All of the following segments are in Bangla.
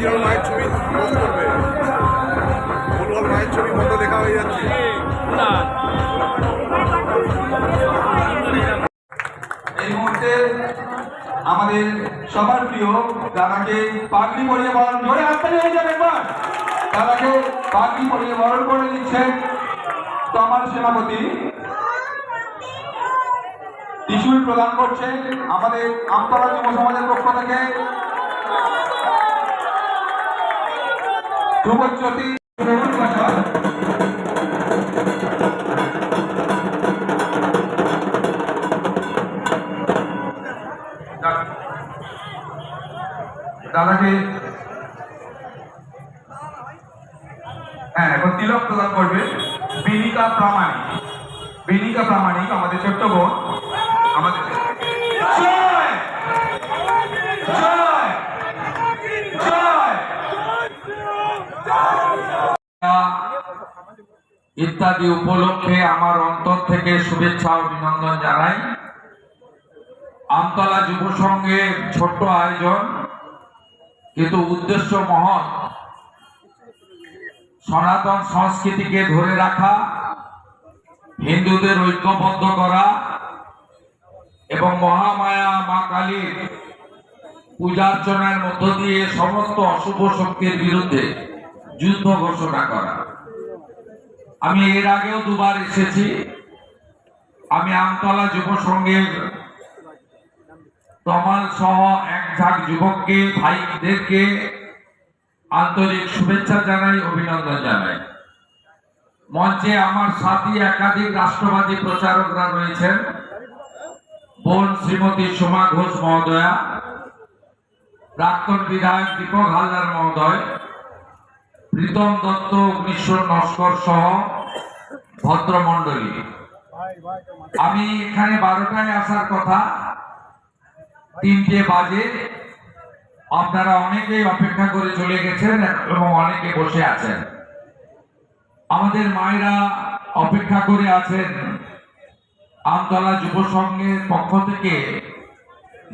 অরিজিনাল মায়ের ছবি পোস্ট করবে। ভুলভাল মায়ের ছবি মতো লেখা হয়ে যাচ্ছে। এই মুহূর্তে আমাদের সবার প্রিয় দাদাকে পাগড়ি পরিয়ে বরণ জোরে হাততে নিয়ে যাবে একবার। দাদাকে পাগড়ি পরিয়ে বরণ করে দিচ্ছেন তমাল সেনাপতি। ত্রিশুল প্রদান করছে আমাদের আমতলা সমাজের পক্ষ থেকে। ধ্রুবজ্যোতি দাদাকে হ্যাঁ এখন তিলক প্রদান করবে বিনিকা প্রামাণিক। বিনিকা প্রামাণিক, আমাদের ছোট্ট বোন, আমাদের ইত্যাদি উপলক্ষে আমার অন্তর থেকে শুভেচ্ছা অভিনন্দন জানাই। আমতলা যুব সংঘের ছোট্ট আয়োজন, কিন্তু উদ্দেশ্য মহৎ। সনাতন সংস্কৃতিকে ধরে রাখা, হিন্দুদের ঐক্যবদ্ধ করা এবং মহামায়া মা কালীর পূজার্চনার মধ্য দিয়ে সমস্ত অশুভ শক্তির বিরুদ্ধে যুদ্ধ ঘোষণা করা। আমি এর আগেও দুবার এসেছি। আমি আমতলা যুব সংঘের তমাল সহ এক ঝাঁক যুবককে, ভাইদেরকে আন্তরিক শুভেচ্ছা জানাই, অভিনন্দন জানাই। মঞ্চে আমার সাথী একাধিক রাষ্ট্রবাদী প্রচারকরা রয়েছেন। বোন শ্রীমতী সোমা ঘোষ মহোদয়া, প্রাক্তন বিধায়ক দীপক হালদার মহোদয় প্রীতম দত্ত অগ্নিশ্বর নস্কর সহ ভদ্রমণ্ডলী আমি এখানে বারোটায় আসার কথা। তিনটে বাজে। আপনারা অনেকেই অপেক্ষা করে চলে গেছেন এবং অনেকে বসে আছেন। আমাদের মায়েরা অপেক্ষা করে আছেন। আমতলা যুব সংঘের পক্ষ থেকে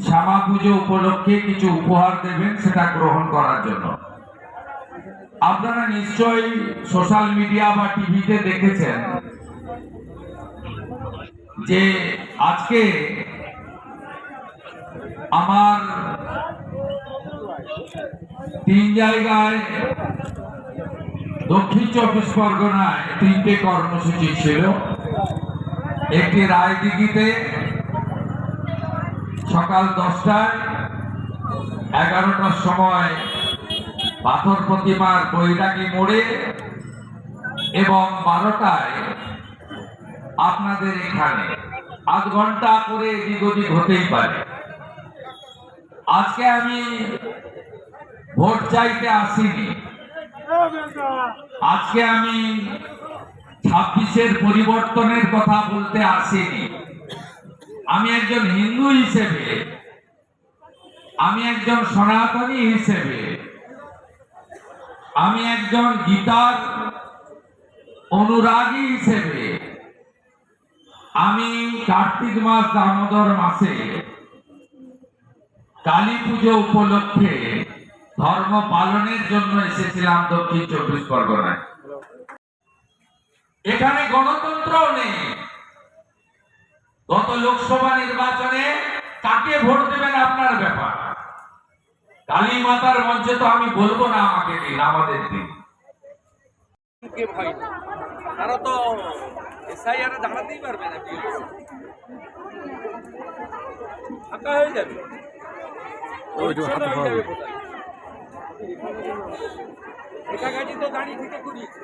শ্যামা পুজো উপলক্ষে কিছু উপহার দেবেন, সেটা গ্রহণ করার জন্য। আপনারা নিশ্চয়ই সোশ্যাল মিডিয়া বা টিভিতে দেখেছেন যে আজকে আমার তিন জায়গায় দক্ষিণ চব্বিশ পরগনায় তিনটে কর্মসূচি ছিল। একটি রায়দিঘিতে সকাল দশটায় এগারোটার সময় পাথর প্রতিমার বৈরাগী মোড়ে এবং বারোটায় আপনাদের এখানে আধ ঘণ্টা করে এদিক হতেই পারে। আজকে আমি ভোট চাইতে আসিনি। আজকে আমি ছাব্বিশের পরিবর্তনের কথা বলতে আসিনি। আমি একজন হিন্দু হিসেবে, আমি একজন সনাতনী হিসেবে আমি একজন গীতার অনুরাগী হিসেবে, আমি কার্তিক মাস দামোদর মাসে কালী পুজো উপলক্ষে ধর্ম পালনের জন্য এসেছিলাম দক্ষিণ চব্বিশ পরগনায়। এখানে গণতন্ত্র নেই। গত লোকসভা নির্বাচনে কাকে ভোট দেবেন আপনার ব্যাপার? কালী মাতার মঞ্চে তো আমি বলব না আমাকে দিন আমাদের দিন। কে তারা তো এসআইআর দাঁড়াতেই পারবে না ফাঁকা হয়ে যাবে। তো দাঁড়িয়ে থেকে করিয়েছে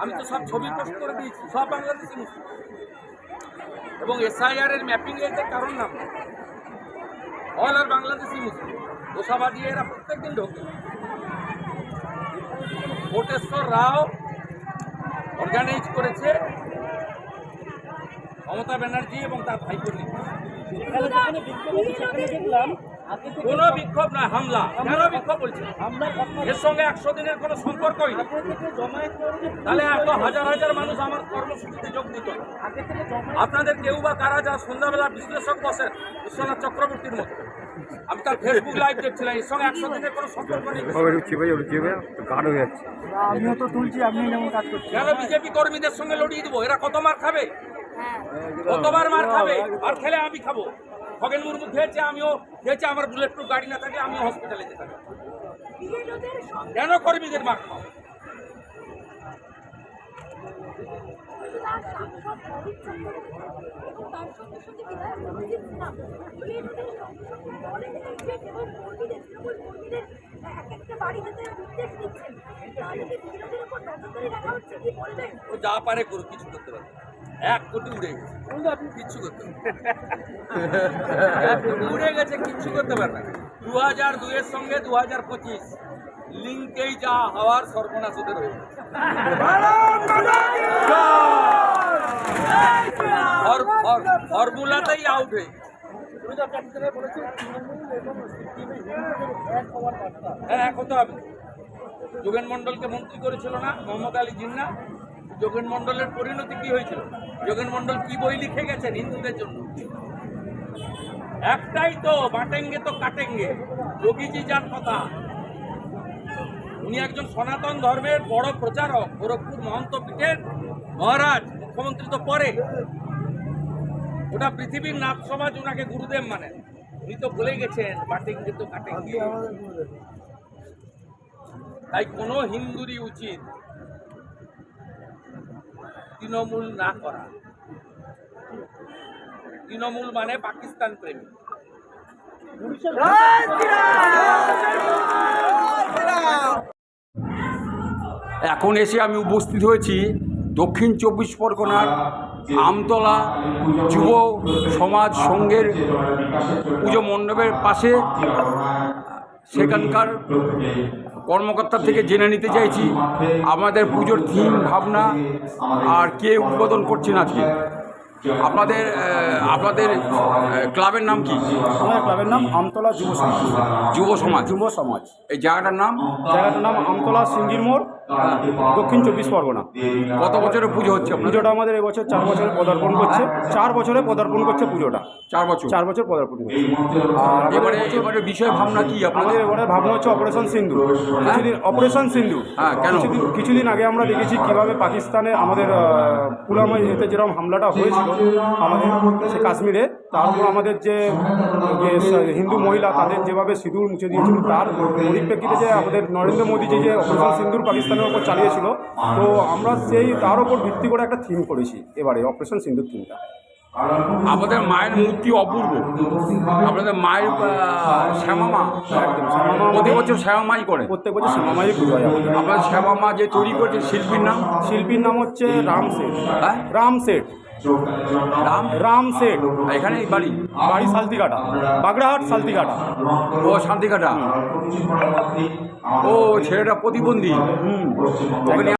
আমি তো সব ছবি পোস্ট করে দিয়েছি সব বাংলাদেশি মুসলিম। এবং এসআইআর এর ম্যাপিং এর কারণ নাম অল আর বাংলাদেশি মুসলিম। দোষাবাদী এরা প্রত্যেকদিন ঢোকে। কোটেশ্বর রাও অর্গানাইজ করেছে মমতা ব্যানার্জি এবং তার ভাইপোর কোনো বিক্ষোভ নয় হামলা। কেন বিক্ষোভ বলছে এর সঙ্গে একশো দিনের কোনো সম্পর্কই তাহলে এত হাজার হাজার মানুষ আমার কর্মসূচিতে যোগ দিত। আপনাদের কেউ বা কারা যারা সন্ধ্যাবেলা বিশ্লেষক বসেন বিশ্বনাথ চক্রবর্তীর মতো। আমি তার ফেসবুক লাইভ দেখছিলাম এর সঙ্গে একশো দিনের কোনো সম্পর্ক নেই। আমিও তো তুলছি আপনি যেমন কাজ করছেন কেন বিজেপি কর্মীদের সঙ্গে লড়িয়ে দিব? এরা কত মার খাবে? কতবার মার খাবে? আর খেলে আমি খাব। খগেন মুর্মু খেয়েছে আমিও খেয়েছে আমার বুলেট প্রুফ গাড়ি না থাকলে আমিও হসপিটালে যেতে হবে কেন কর্মীদের মার ও যা পারে করুক, কিছু করতে পারবে না। এক কোটি উড়ে গেছে। আপনি কিচ্ছু করতে উড়ে গেছে, কিচ্ছু করতে পারবে না। দু হাজার দুইয়ের সঙ্গে দু হাজার পঁচিশ লিঙ্কেই যা হওয়ার সর্বনাশ ওদের হয়ে গেছে। ফর্মুলাতেই আউট হয়ে। হ্যাঁ যোগেন মন্ডলকে মন্ত্রী করেছিল না, মোহাম্মদ আলী জিন্না। যোগেন মন্ডলের পরিণতি কি হয়েছিল? যোগেন মন্ডল কি বই লিখে গেছেন হিন্দুদের জন্য? একটাই তো, বাটেঙ্গে তো কাটেঙ্গে। যোগীজি যার কথা। উনি একজন সনাতন ধর্মের বড় প্রচারক, গোরখপুর মহন্ত পীঠের মহারাজ। মুখ্যমন্ত্রী তো পরে। ওটা পৃথিবীর নাথ সমাজ ওনাকে গুরুদেব মানেন উনি তো বলে গেছেন বাটেঙ্গে তো কাটেঙ্গে তাই কোনো হিন্দুরই উচিত তৃণমূল না করা। তৃণমূল মানে পাকিস্তান প্রেমী। এখন এসে আমি উপস্থিত হয়েছি দক্ষিণ চব্বিশ পরগনার আমতলা যুব সমাজ সংঘের পুজো মণ্ডপের পাশে সেখানকার কর্মকর্তা থেকে জেনে নিতে চাইছি আমাদের পুজোর থিম ভাবনা আর কে উদ্বোধন করছেন আজকে। আপনাদের আপনাদের ক্লাবের নাম কি? আমাদের ক্লাবের নাম আমতলা যুব সমাজ। যুব সমাজ। যুব সমাজ। এই জায়গাটার নাম? জায়গাটার নাম আমতলা সিঙ্গির মোড় দক্ষিণ চব্বিশ পরগনা। কত বছরের পুজো হচ্ছে পুজোটা আমাদের এবছর চার বছরে পদার্পণ করছে। চার বছরে পদার্পণ করছে পুজোটা। চার বছর? চার বছর পদার্পণ করছে। আর এবারে এবারে বিষয় ভাবনা কি আমাদের আপনাদের এবারে ভাবনা হচ্ছে অপারেশন সিন্ধু। কিছুদিন অপারেশন সিন্ধু। হ্যাঁ, কেন? কিছুদিন কিছুদিন আগে আমরা দেখেছি কীভাবে পাকিস্তানে আমাদের পুলওয়ামা এতে যেরকম হামলাটা হয়েছিল আমাদের সে কাশ্মীরে তারপর আমাদের যে হিন্দু মহিলা তাদের যেভাবে সিঁদুর মুছে দিয়েছিল তার পরিপ্রেক্ষিতে যে আমাদের নরেন্দ্র মোদী যে অপারেশন সিন্দুর পাকিস্তানের ওপর চালিয়েছিল তো আমরা সেই তার ওপর ভিত্তি করে একটা থিম করেছি এবারে অপারেশন সিন্দুর থিমটা। আমাদের মায়ের মূর্তি অপূর্ব। আপনাদের মায়ের শ্যামামা প্রতি বছর শ্যামামাই করে। প্রত্যেক বছর শ্যামামাই পুজো হয় আপনার শ্যামামা যে তৈরি করেছে শিল্পীর নাম? শিল্পীর নাম হচ্ছে রাম শেঠ হ্যাঁ? রাম শেঠ রাম রাম সেট এখানে বাড়ি। বাড়ি সালতিঘাটা। বাগড়াহাট সালতিঘাটা। ও শান্তিকাটা ও ছেলেটা প্রতিবন্ধী। নিয়ে